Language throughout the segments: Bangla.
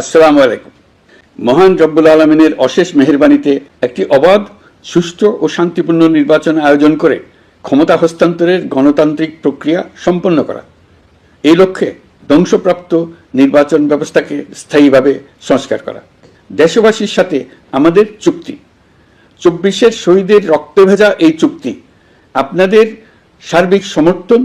আসসালামু আলাইকুম। মহান রব্বুল আলমিনের অশেষ মেহরবানিতে একটি অবাধ, সুষ্ঠু ও শান্তিপূর্ণ নির্বাচন আয়োজন করে ক্ষমতা হস্তান্তরের গণতান্ত্রিক প্রক্রিয়া সম্পন্ন করা। এই লক্ষ্যে ধ্বংসপ্রাপ্ত নির্বাচন ব্যবস্থাকে স্থায়ীভাবে সংস্কার করা। দেশবাসীর সাথে আমাদের চুক্তি। চব্বিশের শহীদের রক্ত ভেজা এই চুক্তি, আপনাদের সার্বিক সমর্থন,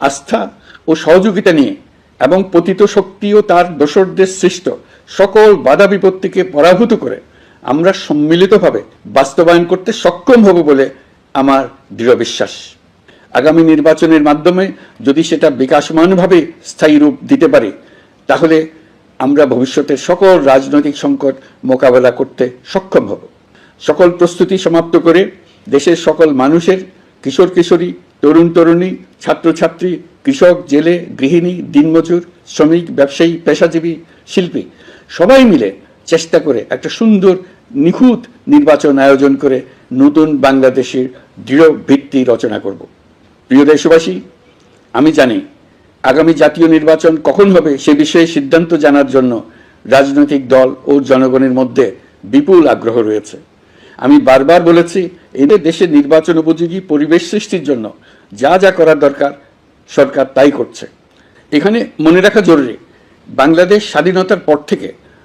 আস্থা ও সহযোগিতা নিয়ে এবং পতিত শক্তি ও তার দোসরদের সৃষ্ট সকল বাধা বিপত্তিকে পরাভূত করে আমরা সম্মিলিতভাবে বাস্তবায়ন করতে সক্ষম হব বলে আমার দৃঢ় বিশ্বাস। আগামী নির্বাচনের মাধ্যমে যদি সেটা বিকাশমানভাবে স্থায়ী রূপ দিতে পারে, তাহলে আমরা ভবিষ্যতের সকল রাজনৈতিক সংকট মোকাবেলা করতে সক্ষম হব। সকল প্রস্তুতি সমাপ্ত করে দেশের সকল মানুষের, কিশোর কিশোরী, তরুণ তরুণী, ছাত্রছাত্রী, কৃষক, জেলে, গৃহিণী, দিনমজুর, শ্রমিক, ব্যবসায়ী, পেশাজীবী, শিল্পী সবাই মিলে চেষ্টা করে একটা সুন্দর, নিখুঁত নির্বাচন আয়োজন করে নতুন বাংলাদেশের দৃঢ় ভিত্তি রচনা করব। প্রিয় দেশবাসী, আমি জানি আগামী জাতীয় নির্বাচন কখন হবে সে বিষয়ে সিদ্ধান্ত জানার জন্য রাজনৈতিক দল ও জনগণের মধ্যে বিপুল আগ্রহ রয়েছে। আমি বারবার বলেছি এদের দেশের নির্বাচন উপযোগী পরিবেশ সৃষ্টির জন্য যা যা করার দরকার, সরকার তাই করছে। এখানে মনে রাখা জরুরি, বাংলাদেশ স্বাধীনতার পর থেকে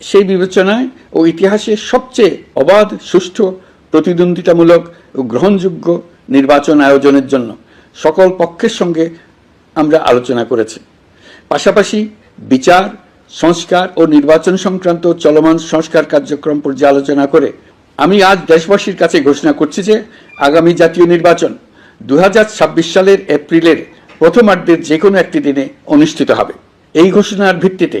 সেই বিবেচনায় ও ইতিহাসে সবচেয়ে অবাধ, সুষ্ঠু, প্রতিদ্বন্দ্বিতামূলক ও গ্রহণযোগ্য নির্বাচন আয়োজনের জন্য সকল পক্ষের সঙ্গে আমরা আলোচনা করেছি। পাশাপাশি বিচার, সংস্কার ও নির্বাচন সংক্রান্ত চলমান সংস্কার কার্যক্রম পর্যালোচনা করে আমি আজ দেশবাসীর কাছে ঘোষণা করছি যে আগামী জাতীয় নির্বাচন দু হাজার ছাব্বিশ সালের এপ্রিলের প্রথমার্ধের যে কোনো একটি দিনে অনুষ্ঠিত হবে। এই ঘোষণার ভিত্তিতে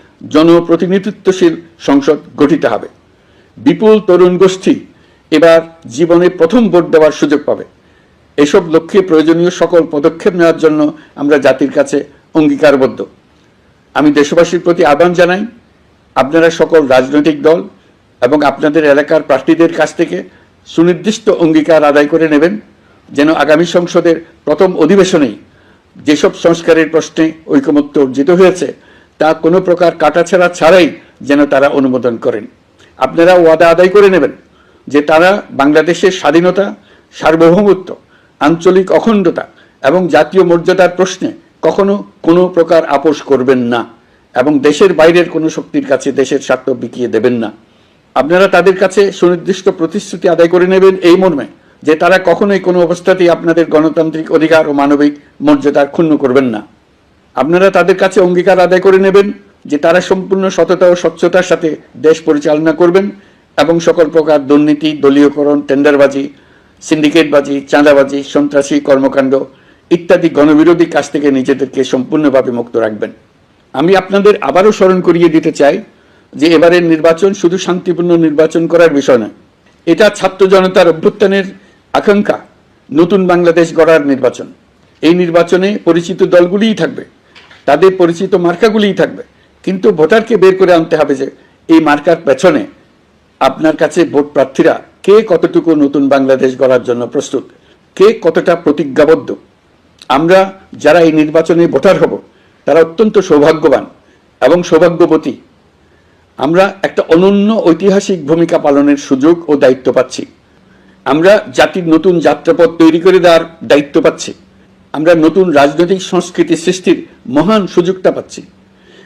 জনপ্রতিনিধিত্বশীল সংসদ গঠিত হবে। বিপুল তরুণ গোষ্ঠী এবার জীবনে প্রথম ভোট দেওয়ার সুযোগ পাবে। এসব লক্ষ্যে প্রয়োজনীয় সকল পদক্ষেপ নেওয়ার জন্য আমরা জাতির কাছে অঙ্গীকারবদ্ধ। আমি দেশবাসীর প্রতি আহ্বান জানাই, আপনারা সকল রাজনৈতিক দল এবং আপনাদের এলাকার প্রার্থীদের কাছ থেকে সুনির্দিষ্ট অঙ্গীকার আদায় করে নেবেন, যেন আগামী সংসদের প্রথম অধিবেশনেই যেসব সংস্কারের প্রশ্নে ঐকমত্য অর্জিত হয়েছে তা কোনো প্রকার কাটাছেড়া ছাড়াই যেন তারা অনুমোদন করেন। আপনারা ওয়াদা আদায় করে নেবেন যে তারা বাংলাদেশের স্বাধীনতা, সার্বভৌমত্ব, আঞ্চলিক অখণ্ডতা এবং জাতীয় মর্যাদার প্রশ্নে কখনো কোনো প্রকার আপোষ করবেন না এবং দেশের বাইরের কোনো শক্তির কাছে দেশের স্বার্থ বিকিয়ে দেবেন না। আপনারা তাদের কাছে সুনির্দিষ্ট প্রতিশ্রুতি আদায় করে নেবেন এই মর্মে যে তারা কখনোই কোনো অবস্থাতেই আপনাদের গণতান্ত্রিক অধিকার ও মানবিক মর্যাদার ক্ষুণ্ণ করবেন না। আপনারা তাদের কাছে অঙ্গীকার আদায় করে নেবেন যে তারা সম্পূর্ণ সততা ও স্বচ্ছতার সাথে দেশ পরিচালনা করবেন এবং সকল প্রকার দুর্নীতি, দলীয়করণ, টেন্ডারবাজি, সিন্ডিকেটবাজি, চাঁদাবাজি, সন্ত্রাসী কর্মকাণ্ড ইত্যাদি গণবিরোধী কাজ থেকে নিজেদেরকে সম্পূর্ণভাবে মুক্ত রাখবেন। আমি আপনাদের আবারও স্মরণ করিয়ে দিতে চাই যে এবারের নির্বাচন শুধু শান্তিপূর্ণ নির্বাচন করার বিষয় নয়, এটা ছাত্র জনতার অভ্যুত্থানের আকাঙ্ক্ষা, নতুন বাংলাদেশ গড়ার নির্বাচন। এই নির্বাচনে পরিচিত দলগুলিই থাকবে। তাদের পরিচিত মার্কাগুলিই থাকবে। কিন্তু ভোটারকে বের করে আনতে হবে যে, এই মার্কার পেছনে আপনার কাছে ভোট প্রার্থীরা কে কতটুকু নতুন বাংলাদেশ গড়ার জন্য প্রস্তুত? কে কতটা প্রতিজ্ঞাবদ্ধ? আমরা যারা এই নির্বাচনে ভোটার হব, তারা অত্যন্ত সৌভাগ্যবান এবং সৌভাগ্যবতী। আমরা একটা অনন্য ঐতিহাসিক ভূমিকা পালনের সুযোগ ও দায়িত্ব পাচ্ছি। আমরা জাতির নতুন যাত্রাপথ তৈরি করে দেওয়ার দায়িত্ব পাচ্ছি। আমরা নতুন রাজনৈতিক সংস্কৃতি সৃষ্টির মহান সুযোগটা পাচ্ছি।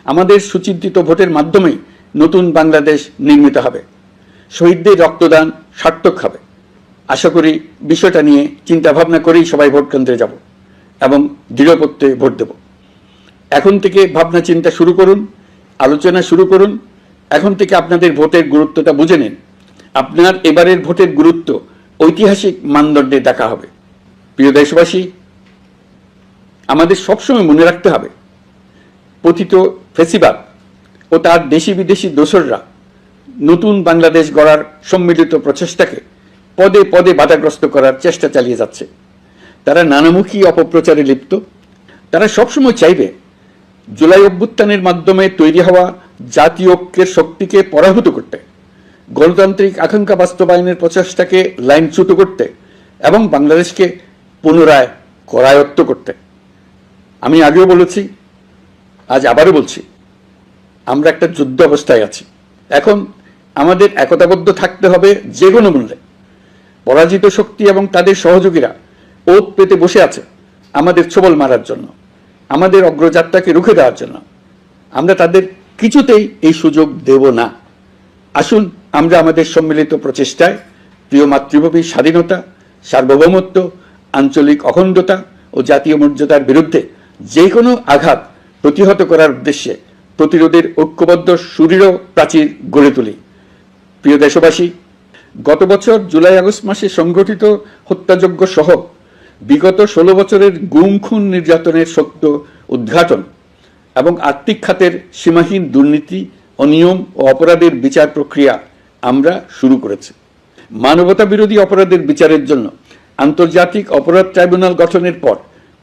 আমাদের সুচিন্তিত ভোটের মাধ্যমেই নতুন বাংলাদেশ নির্মিত হবে। শহীদদের রক্তদান সার্থক হবে। আশা করি বিষয়টা নিয়ে চিন্তাভাবনা করেই সবাই ভোট কেন্দ্রে যাব এবং দৃঢ়পত্রে ভোট দেব। এখন থেকে ভাবনা চিন্তা শুরু করুন, আলোচনা শুরু করুন। এখন থেকে আপনাদের ভোটের গুরুত্বটা বুঝে নিন। আপনার এবারের ভোটের গুরুত্ব ঐতিহাসিক মানদণ্ডে দেখা হবে। প্রিয় দেশবাসী আমাদের সবসময় মনে রাখতে হবে পতিত ফেসিবাদ ও তার দেশি বিদেশি দোসররা নতুন বাংলাদেশ গড়ার সম্মিলিত প্রচেষ্টাকে পদে পদে বাধাগ্রস্ত করার চেষ্টা চালিয়ে যাচ্ছে। তারা নানামুখী অপপ্রচারে লিপ্ত। তারা সবসময় চাইবে জুলাই অভ্যুত্থানের মাধ্যমে তৈরি হওয়া জাতীয় ঐক্যের শক্তিকে পরাভূত করতে, গণতান্ত্রিক আকাঙ্ক্ষা বাস্তবায়নের প্রচেষ্টাকে লাইনচ্যুত করতে এবং বাংলাদেশকে পুনরায় করায়ত্ত করতে। আমি আগেও বলেছি, আজ আবারও বলছি, আমরা একটা যুদ্ধ অবস্থায় আছি। এখন আমাদের একতাবদ্ধ থাকতে হবে যে কোনো মূল্যে। পরাজিত শক্তি এবং তাদের সহযোগীরা ওত পেতে বসে আছে আমাদের ছবল মারার জন্য, আমাদের অগ্রযাত্রাকে রুখে দেওয়ার জন্য। আমরা তাদের কিছুতেই এই সুযোগ দেব না। আসুন আমরা আমাদের সম্মিলিত প্রচেষ্টায় প্রিয় মাতৃভূমির স্বাধীনতা, সার্বভৌমত্ব, আঞ্চলিক অখণ্ডতা ও জাতীয় মর্যাদার বিরুদ্ধে যে কোনো আঘাত প্রতিহত করার উদ্দেশ্যে প্রতিরোধের ঐক্যবদ্ধ, সুদৃঢ় প্রাচীর গড়ে তুলি। প্রিয় দেশবাসী, গত বছর জুলাই আগস্ট মাসে সংগঠিত হত্যাযজ্ঞ সহ বিগত ষোলো বছরের গুম, খুন নির্যাতনের সত্য উদ্ঘাটন এবং আর্থিক খাতের সীমাহীন দুর্নীতি, অনিয়ম ও অপরাধের বিচার প্রক্রিয়া আমরা শুরু করেছি। মানবতা বিরোধী অপরাধের বিচারের জন্য আন্তর্জাতিক অপরাধ ট্রাইব্যুনাল গঠনের পর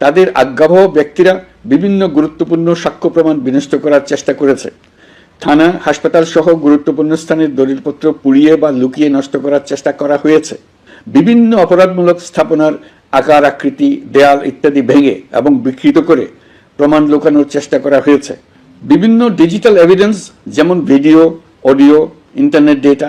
তাদের আজ্ঞাবহ ব্যক্তিরা বিভিন্ন গুরুত্বপূর্ণ সাক্ষ্য প্রমাণ বিনষ্ট করার চেষ্টা করেছে। থানা, হাসপাতাল সহ গুরুত্বপূর্ণ স্থানের দলিলপত্র পুড়িয়ে বা লুকিয়ে নষ্ট করার চেষ্টা করা হয়েছে। বিভিন্ন অপরাধমূলক স্থাপনার আকার, আকৃতি, দেয়াল ইত্যাদি ভেঙে এবং বিকৃত করে প্রমাণ লুকানোর চেষ্টা করা হয়েছে। বিভিন্ন ডিজিটাল এভিডেন্স যেমন video, audio, internet data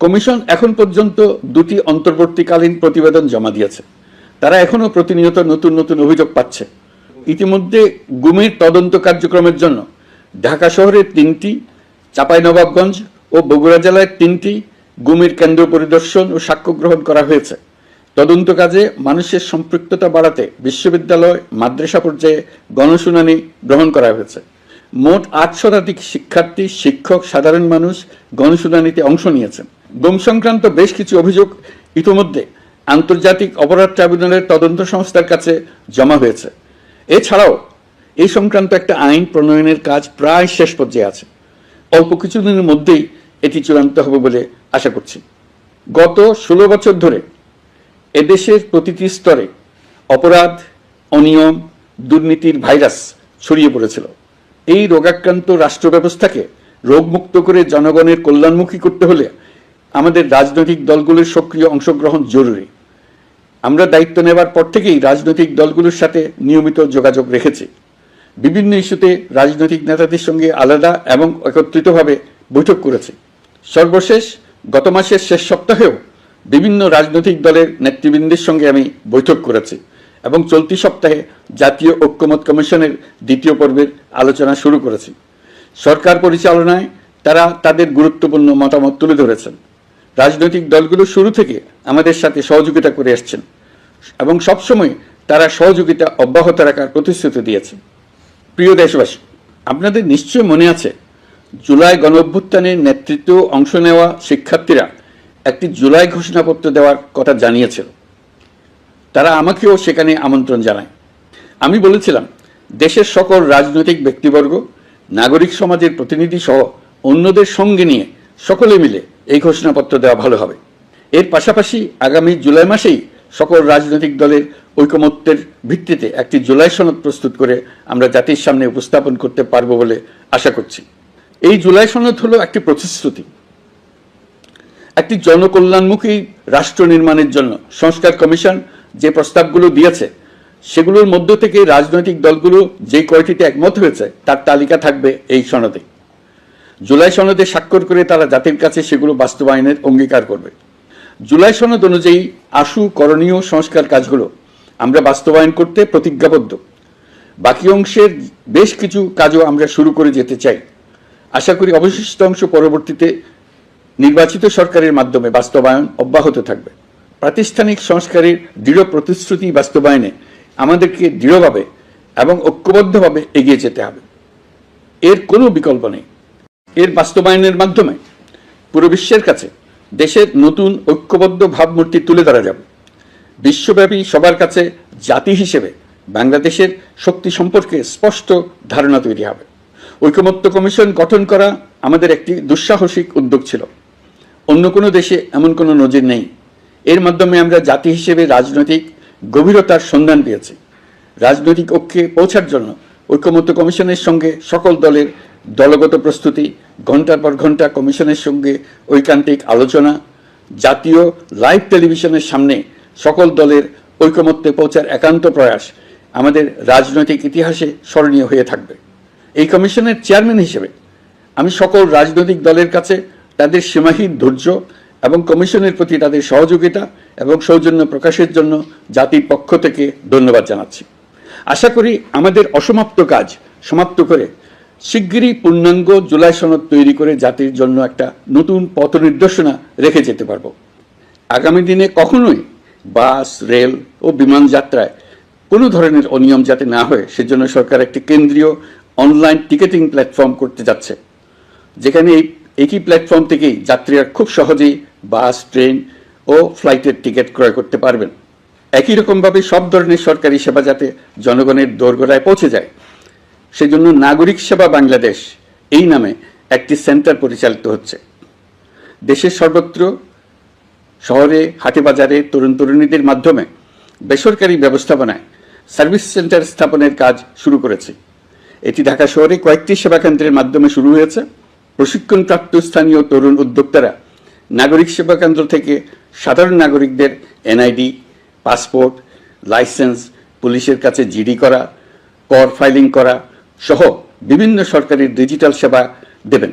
commission এখন পর্যন্ত দুটি অন্তর্বর্তীকালীন প্রতিবেদন জমা দিয়েছে। তারা এখনও প্রতিনিয়ত নতুন নতুন অভিযোগ পাচ্ছে। ইতিমধ্যে গুমের তদন্ত কার্যক্রমের জন্য ঢাকা শহরের তিনটি, চাঁপাইনবাবগঞ্জ ও বগুড়া জেলায় তিনটি গুমের কেন্দ্র পরিদর্শন ও সাক্ষ্য গ্রহণ করা হয়েছে। তদন্ত কাজে মানুষের সম্পৃক্ততা বাড়াতে বিশ্ববিদ্যালয়, মাদ্রাসা পর্যায়ে গণশুনানি গ্রহণ করা হয়েছে। মোট আট শতাধিক শিক্ষার্থী, শিক্ষক, সাধারণ মানুষ গণশুনানিতে অংশ নিয়েছেন। গুম সংক্রান্ত বেশ কিছু অভিযোগ ইতোমধ্যে আন্তর্জাতিক অপরাধ ট্রাইব্যুনালের তদন্ত সংস্থার কাছে জমা হয়েছে। এছাড়াও এই সংক্রান্ত একটা আইন প্রণয়নের কাজ প্রায় শেষ পর্যায়ে আছে। অল্প কিছুদিনের মধ্যেই এটি চূড়ান্ত হবে বলে আশা করছি। গত ষোলো বছর ধরে এদেশের প্রতিটি স্তরে অপরাধ, অনিয়ম, দুর্নীতির ভাইরাস ছড়িয়ে পড়েছিল। এই রোগাক্রান্ত রাষ্ট্র ব্যবস্থাকে রোগমুক্ত করে জনগণের কল্যাণমুখী করতে হলে আমাদের রাজনৈতিক দলগুলোর সক্রিয় অংশগ্রহণ জরুরি। আমরা দায়িত্ব নেবার পর থেকেই রাজনৈতিক দলগুলোর সাথে নিয়মিত যোগাযোগ রেখেছি। বিভিন্ন ইস্যুতে রাজনৈতিক নেতাদের সঙ্গে আলাদা এবং একত্রিতভাবে বৈঠক করেছি। সর্বশেষ গত মাসের শেষ সপ্তাহেও বিভিন্ন রাজনৈতিক দলের নেতৃবৃন্দের সঙ্গে আমি বৈঠক করেছি এবং চলতি সপ্তাহে জাতীয় ঐক্যমত কমিশনের দ্বিতীয় পর্বের আলোচনা শুরু করেছি। সরকার পরিচালনায় তারা তাদের গুরুত্বপূর্ণ মতামত তুলে ধরেছেন। রাজনৈতিক দলগুলো শুরু থেকে আমাদের সাথে সহযোগিতা করে আসছেন এবং সবসময় তারা সহযোগিতা অব্যাহত রাখার প্রতিশ্রুতি দিয়েছে। প্রিয় দেশবাসী, আপনাদের নিশ্চয় মনে আছে, জুলাই গণ অভ্যুত্থানের নেতৃত্ব অংশ নেওয়া শিক্ষার্থীরা একটি জুলাই ঘোষণাপত্র দেওয়ার কথা জানিয়েছিল। তারা আমাকেও সেখানে আমন্ত্রণ জানায়। আমি বলেছিলাম, দেশের সকল রাজনৈতিক ব্যক্তিবর্গ, নাগরিক সমাজের প্রতিনিধি সহ অন্যদের সঙ্গে নিয়ে সকলে মিলে এই ঘোষণাপত্র দেওয়া ভালো হবে। এর পাশাপাশি আগামী জুলাই মাসেই সকল রাজনৈতিক দলের ঐকমত্যের ভিত্তিতে একটি জুলাই সনদ প্রস্তুত করে আমরা জাতির সামনে উপস্থাপন করতে পারব বলে আশা করছি। এই জুলাই সনদ হলো একটি প্রতিশ্রুতি, একটি জনকল্যাণমুখী রাষ্ট্র নির্মাণের জন্য। সংস্কার কমিশন যে প্রস্তাবগুলো দিয়েছে, সেগুলোর মধ্য থেকে রাজনৈতিক দলগুলো যে কয়টিতে একমত হয়েছে, তার তালিকা থাকবে এই সনদে। জুলাই সনদে স্বাক্ষর করে তারা জাতির কাছে সেগুলো বাস্তবায়নের অঙ্গীকার করবে। জুলাই সনদ অনুযায়ী আশু করণীয় সংস্কার কাজগুলো আমরা বাস্তবায়ন করতে প্রতিজ্ঞাবদ্ধ। বাকি অংশের বেশ কিছু কাজও আমরা শুরু করে যেতে চাই। আশা করি অবশিষ্ট অংশ পরবর্তীতে নির্বাচিত সরকারের মাধ্যমে বাস্তবায়ন অব্যাহত থাকবে। প্রাতিষ্ঠানিক সংস্কারের দৃঢ় প্রতিশ্রুতি বাস্তবায়নে আমাদেরকে দৃঢ়ভাবে এবং ঐক্যবদ্ধভাবে এগিয়ে যেতে হবে। এর কোনো বিকল্প নেই। এর বাস্তবায়নের মাধ্যমে পুরো বিশ্বের কাছে দেশের নতুন ঐক্যবদ্ধ ভাবমূর্তি তুলে ধরা যাবে। বিশ্বব্যাপী সবার কাছে জাতি হিসেবে বাংলাদেশের শক্তি সম্পর্কে স্পষ্ট ধারণা তৈরি হবে। ঐকমত্য কমিশন গঠন করা আমাদের একটি দুঃসাহসিক উদ্যোগ ছিল। অন্য কোনো দেশে এমন কোনো নজির নেই। এর মাধ্যমে আমরা জাতি হিসেবে রাজনৈতিক গভীরতার সন্ধান পেয়েছি। রাজনৈতিক ঐক্যে পৌঁছার জন্য ঐক্যমত্য কমিশনের সঙ্গে সকল দলের দলগত প্রস্তুতি ঘণ্টার পর ঘণ্টা কমিশনের সঙ্গে ঐকান্তিক আলোচনা, জাতীয় লাইভ টেলিভিশনের সামনে সকল দলের ঐকমত্যে পৌঁছার একান্ত প্রয়াস আমাদের রাজনৈতিক ইতিহাসে স্মরণীয় হয়ে থাকবে। এই কমিশনের চেয়ারম্যান হিসেবে আমি সকল রাজনৈতিক দলের কাছে তাদের সীমাহীন ধৈর্য এবং কমিশনের প্রতি তাদের সহযোগিতা এবং সৌজন্য প্রকাশের জন্য জাতির পক্ষ থেকে ধন্যবাদ জানাচ্ছি। আশা করি আমাদের অসমাপ্ত কাজ সমাপ্ত করে শিগগিরই পূর্ণাঙ্গ জুলাই সনদ তৈরি করে জাতির জন্য একটা নতুন পথ নির্দেশনা রেখে যেতে পারব। আগামী দিনে কখনোই বাস, রেল ও বিমান যাত্রায় কোনো ধরনের অনিয়ম যাতে না হয়, সেজন্য সরকার একটি কেন্দ্রীয় অনলাইন টিকেটিং প্ল্যাটফর্ম করতে যাচ্ছে। যেখানে এই একই প্ল্যাটফর্ম থেকেই যাত্রীরা খুব সহজেই বাস, ট্রেন ও ফ্লাইটের টিকিট ক্রয় করতে পারবেন। একই রকমভাবে সব ধরনের সরকারি সেবা যাতে জনগণের দোরগোড়ায় পৌঁছে যায় সেজন্য নাগরিক সেবা বাংলাদেশ এই নামে একটি সেন্টার পরিচালিত হচ্ছে। দেশের সর্বত্র শহরে হাটে বাজারে তরুণ তরুণীদের মাধ্যমে বেসরকারি ব্যবস্থাপনায় সার্ভিস সেন্টার স্থাপনের কাজ শুরু করেছে। এটি ঢাকা শহরে কয়েকটি সেবা কেন্দ্রের মাধ্যমে শুরু হয়েছে। প্রশিক্ষণপ্রাপ্ত স্থানীয় তরুণ উদ্যোক্তারা নাগরিক সেবা কেন্দ্র থেকে সাধারণ নাগরিকদের এনআইডি, পাসপোর্ট, লাইসেন্স, পুলিশের কাছে জিডি করা, কর ফাইলিং করা সহ বিভিন্ন সরকারি ডিজিটাল সেবা দেবেন।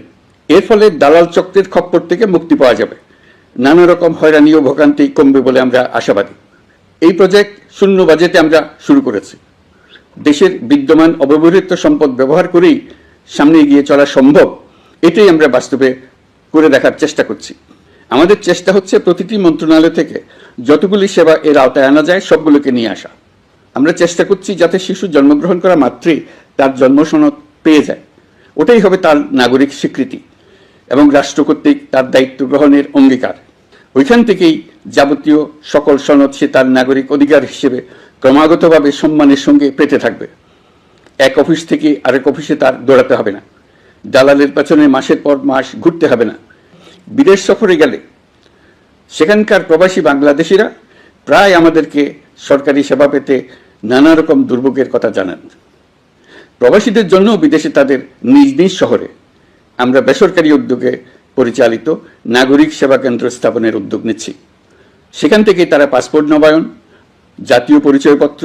এর ফলে দালাল চক্রের খপ্পর থেকে মুক্তি পাওয়া যাবে। নানা রকম হয়রানি ও ভোগান্তি কমবে বলে আমরা আশাবাদী। এই প্রজেক্ট শূন্য বাজেটে আমরা শুরু করেছি। দেশের বিদ্যমান অব্যবহৃত সম্পদ ব্যবহার করেই সামনে এগিয়ে চলা সম্ভব, এটাই আমরা বাস্তবে করে দেখার চেষ্টা করছি। আমাদের চেষ্টা হচ্ছে প্রতিটি মন্ত্রণালয় থেকে যতগুলি সেবা এর আওতায় আনা যায়, সবগুলোকে নিয়ে আসা। আমরা চেষ্টা করছি যাতে শিশু জন্মগ্রহণ করা মাত্রই তার জন্ম সনদ পেয়ে যায়। ওটাই হবে তার নাগরিক স্বীকৃতি এবং রাষ্ট্র কর্তৃক তার দায়িত্ব গ্রহণের অঙ্গীকার। ওইখান থেকেই যাবতীয় সকল সনদ সে তার নাগরিক অধিকার হিসেবে ক্রমাগতভাবে সম্মানের সঙ্গে পেতে থাকবে। এক অফিস থেকে আরেক অফিসে তার দৌড়াতে হবে না। দালালের পেছনে মাসের পর মাস ঘুরতে হবে না। বিদেশ সফরে গেলে সেখানকার প্রবাসী বাংলাদেশিরা প্রায় আমাদেরকে সরকারি সেবা পেতে নানা রকম দুর্ভোগের কথা জানান। প্রবাসীদের জন্য বিদেশে তাদের নিজ নিজ শহরে। আমরা বেসরকারি উদ্যোগে পরিচালিত নাগরিক সেবা কেন্দ্র স্থাপনের উদ্যোগ নিচ্ছি। সেখান থেকে তারা পাসপোর্ট নবায়ন, জাতীয় পরিচয়পত্র